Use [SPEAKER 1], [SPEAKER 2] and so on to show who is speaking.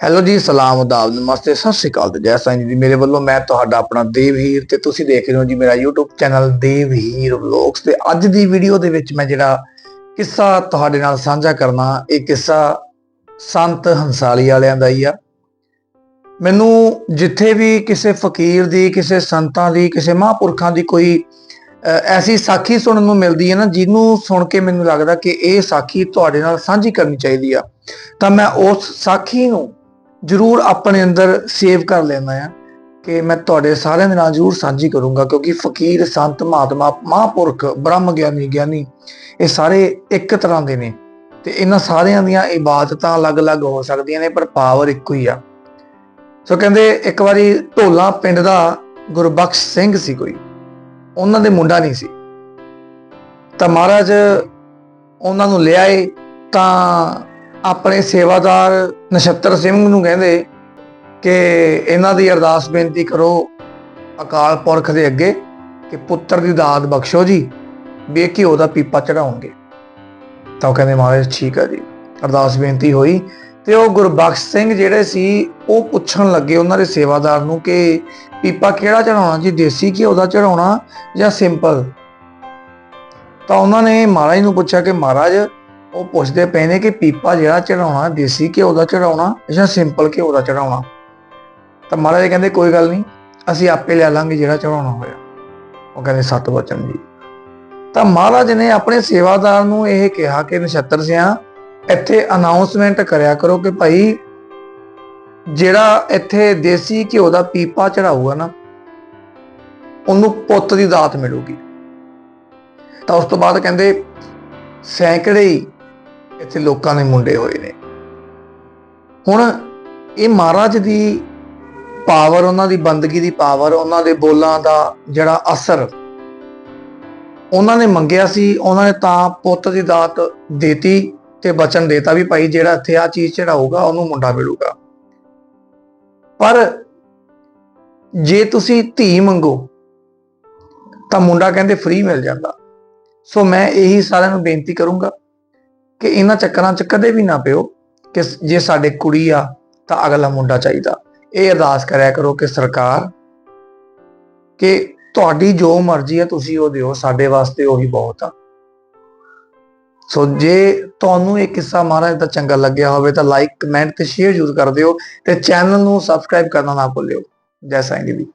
[SPEAKER 1] Hello ਜੀ ਸਲਾਮ ਅਦਾਬ ਨਮਸਤੇ ਸਤਿ ਸ਼੍ਰੀ ਅਕਾਲ ਤੇ ਜੈ ਸਾਈਂ ਜੀ। ਮੇਰੇ ਵੱਲੋਂ ਮੈਂ ਤੁਹਾਡਾ ਆਪਣਾ ਦੇਵਹੀਰ ਤੇ ਤੁਸੀਂ ਦੇਖ ਰਹੇ ਹੋ ਜੀ ਮੇਰਾ YouTube ਚੈਨਲ ਦੇਵਹੀਰ ਵਲੌਗਸ ਤੇ ਅੱਜ ਦੀ ਵੀਡੀਓ ਦੇ ਵਿੱਚ ਮੈਂ ਜਿਹੜਾ ਕਿੱਸਾ ਤੁਹਾਡੇ ਨਾਲ ਸਾਂਝਾ ਕਰਨਾ ਇਹ ਕਿੱਸਾ ਸੰਤ ਹੰਸਾਲੀ ਵਾਲਿਆਂ ਦਾ ਹੀ ਆ। ਮੈਨੂੰ ਜਿੱਥੇ ਵੀ ਕਿਸੇ ਫਕੀਰ ਦੀ ਕਿਸੇ ਸੰਤਾਂ ਦੀ ਕਿਸੇ ਮਹਾਂਪੁਰਖਾਂ ਦੀ ਕੋਈ ਅ, ਐਸੀ ਸਾਖੀ ਸੁਣਨ ਨੂੰ ਮਿਲਦੀ ਹੈ ਨਾ ਜਿਹਨੂੰ ਸੁਣ ਕੇ ਮੈਨੂੰ ਲੱਗਦਾ ਕਿ ਇਹ ਸਾਖੀ ਤੁਹਾਡੇ ਨਾਲ ਸਾਂਝੀ ਕਰਨੀ ਚਾਹੀਦੀ ਆ ਤਾਂ ਮੈਂ ਉਸ ਸਾਖੀ ਨੂੰ ਜ਼ਰੂਰ ਆਪਣੇ ਅੰਦਰ ਸੇਵ ਕਰ ਲੈਣਾ ਆ ਕਿ ਮੈਂ ਤੁਹਾਡੇ ਸਾਰਿਆਂ ਦੇ ਨਾਲ ਜ਼ਰੂਰ ਸਾਂਝੀ ਕਰੂੰਗਾ, ਕਿਉਂਕਿ ਫਕੀਰ, ਸੰਤ, ਮਹਾਤਮਾ, ਮਹਾਂਪੁਰਖ, ਬ੍ਰਹਮ ਗਿਆਨੀ ਗਿਆਨੀ, ਇਹ ਸਾਰੇ ਇੱਕ ਤਰ੍ਹਾਂ ਦੇ ਨੇ ਤੇ ਇਹਨਾਂ ਸਾਰਿਆਂ ਦੀਆਂ ਇਬਾਦਤਾਂ ਅਲੱਗ-ਅਲੱਗ ਹੋ ਸਕਦੀਆਂ ਨੇ, ਪਰ ਪਾਵਰ ਇੱਕੋ ਹੀ ਆ। ਸੋ ਕਹਿੰਦੇ ਇੱਕ ਵਾਰੀ ਢੋਲਾ ਪਿੰਡ ਦਾ ਗੁਰਬਖਸ਼ ਸਿੰਘ ਸੀ ਕੋਈ, ਉਹਨਾਂ ਦੇ ਮੁੰਡਾ ਨਹੀਂ ਸੀ। ਤਾਂ ਮਹਾਰਾਜ ਉਹਨਾਂ ਨੂੰ ਲਿਆਏ ਤਾਂ ਆਪਣੇ ਸੇਵਾਦਾਰ ਨਛੱਤਰ ਸਿੰਘ ਨੂੰ ਕਹਿੰਦੇ ਕਿ ਇਹਨਾਂ ਦੀ ਅਰਦਾਸ ਬੇਨਤੀ ਕਰੋ ਅਕਾਲ ਪੁਰਖ ਦੇ ਅੱਗੇ ਕਿ ਪੁੱਤਰ ਦੀ ਦਾਤ ਬਖਸ਼ੋ ਜੀ, ਵੀ ਇਹ ਘਿਓ ਦਾ ਪੀਪਾ ਚੜਾਉਣਗੇ। ਤਾਂ ਉਹ ਕਹਿੰਦੇ ਮਹਾਰਾਜ, ਠੀਕ ਹੈ ਜੀ, ਅਰਦਾਸ ਬੇਨਤੀ ਹੋਈ। ਤੇ ਉਹ ਗੁਰਬਖਸ਼ ਸਿੰਘ ਜਿਹੜੇ ਸੀ, ਉਹ ਪੁੱਛਣ ਲੱਗੇ ਉਹਨਾਂ ਦੇ ਸੇਵਾਦਾਰ ਨੂੰ ਕਿ ਪੀਪਾ ਕਿਹੜਾ ਚੜਾਉਣਾ ਜੀ, ਦੇਸੀ ਘਿਓ ਦਾ ਚੜਾਉਣਾ ਜਾਂ ਸਿੰਪਲ? ਤਾਂ ਉਹਨਾਂ ਨੇ ਮਹਾਰਾਜ ਨੂੰ ਪੁੱਛਿਆ ਕਿ ਮਹਾਰਾਜ ਉਹ ਪੁੱਛਦੇ ਪਏ ਨੇ ਕਿ ਪੀਪਾ ਜਿਹੜਾ ਚੜਾਉਣਾ ਦੇਸੀ ਘਿਓ ਦਾ ਚੜਾਉਣਾ ਜਾਂ ਸਿੰਪਲ ਘਿਓ ਦਾ ਚੜਾਉਣਾ ਤਾਂ ਮਹਾਰਾਜ ਕਹਿੰਦੇ, ਕੋਈ ਗੱਲ ਨਹੀਂ, ਅਸੀਂ ਆਪੇ ਲੈ ਲਾਂਗੇ ਜਿਹੜਾ ਚੜਾਉਣਾ ਹੋਇਆ। ਉਹ ਕਹਿੰਦੇ, ਸਤ ਵਚਨ ਜੀ। ਤਾਂ ਮਹਾਰਾਜ ਨੇ ਆਪਣੇ ਸੇਵਾਦਾਰ ਨੂੰ ਇਹ ਕਿਹਾ ਕਿ ਨਛੱਤਰ ਸਿਆਂ, ਇੱਥੇ ਅਨਾਉਂਸਮੈਂਟ ਕਰਿਆ ਕਰੋ ਕਿ ਭਾਈ ਜਿਹੜਾ ਇੱਥੇ ਦੇਸੀ ਘਿਓ ਦਾ ਪੀਪਾ ਚੜਾਊਗਾ ਨਾ, ਉਹਨੂੰ ਪੁੱਤ ਦੀ ਦਾਤ ਮਿਲੂਗੀ। ਤਾਂ ਉਸ ਤੋਂ ਬਾਅਦ ਕਹਿੰਦੇ, ਸੈਂਕੜੇ ਇੱਥੇ ਲੋਕਾਂ ਦੇ ਮੁੰਡੇ ਹੋਏ ਨੇ। ਹੁਣ ਇਹ ਮਹਾਰਾਜ ਦੀ ਪਾਵਰ ਉਹਨਾਂ ਦੀ ਬੰਦਗੀ ਦੀ ਪਾਵਰ ਉਹਨਾਂ ਦੇ ਬੋਲਾਂ ਦਾ ਜਿਹੜਾ ਅਸਰ, ਉਹਨਾਂ ਨੇ ਮੰਗਿਆ ਸੀ, ਉਹਨਾਂ ਨੇ ਤਾਂ ਪੁੱਤ ਦੀ ਦਾਤ ਦੇਤੀ ਤੇ ਬਚਨ ਦੇਤਾ ਵੀ ਭਾਈ ਜਿਹੜਾ ਇੱਥੇ ਆ ਚੀਜ਼ ਚੜਾਊਗਾ ਉਹਨੂੰ ਮੁੰਡਾ ਮਿਲੂਗਾ। ਪਰ ਜੇ ਤੁਸੀਂ ਧੀ ਮੰਗੋ, ਤਾਂ ਮੁੰਡਾ ਕਹਿੰਦੇ ਫ੍ਰੀ ਮਿਲ ਜਾਂਦਾ। ਸੋ ਮੈਂ ਇਹੀ ਸਾਰਿਆਂ ਨੂੰ ਬੇਨਤੀ ਕਰੂੰਗਾ ਕਿ ਇਹਨਾਂ ਚੱਕਰਾਂ 'ਚ ਕਦੇ ਵੀ ਨਾ ਪਿਓ ਕਿ ਜੇ ਸਾਡੇ ਕੁੜੀ ਆ ਤਾਂ ਅਗਲਾ ਮੁੰਡਾ ਚਾਹੀਦਾ। ਇਹ ਅਰਦਾਸ ਕਰਿਆ ਕਰੋ ਕਿ ਸਰਕਾਰ ਕਿ ਤੁਹਾਡੀ ਜੋ ਮਰਜ਼ੀ ਹੈ ਤੁਸੀਂ ਉਹ ਦਿਓ, ਸਾਡੇ ਵਾਸਤੇ ਉਹੀ ਬਹੁਤ ਆ। ਸੋ ਜੇ ਤੁਹਾਨੂੰ ਇਹ ਕਿੱਸਾ ਮਹਾਰਾਜ ਦਾ ਚੰਗਾ ਲੱਗਿਆ ਹੋਵੇ ਤਾਂ ਲਾਈਕ ਕਮੈਂਟ ਤੇ ਸ਼ੇਅਰ ਜ਼ਰੂਰ ਕਰ ਦਿਓ ਤੇ ਚੈਨਲ ਨੂੰ ਸਬਸਕ੍ਰਾਈਬ ਕਰਨਾ ਨਾ ਭੁੱਲਿਓ। ਜੈ ਸਾਈਂ ਦੀ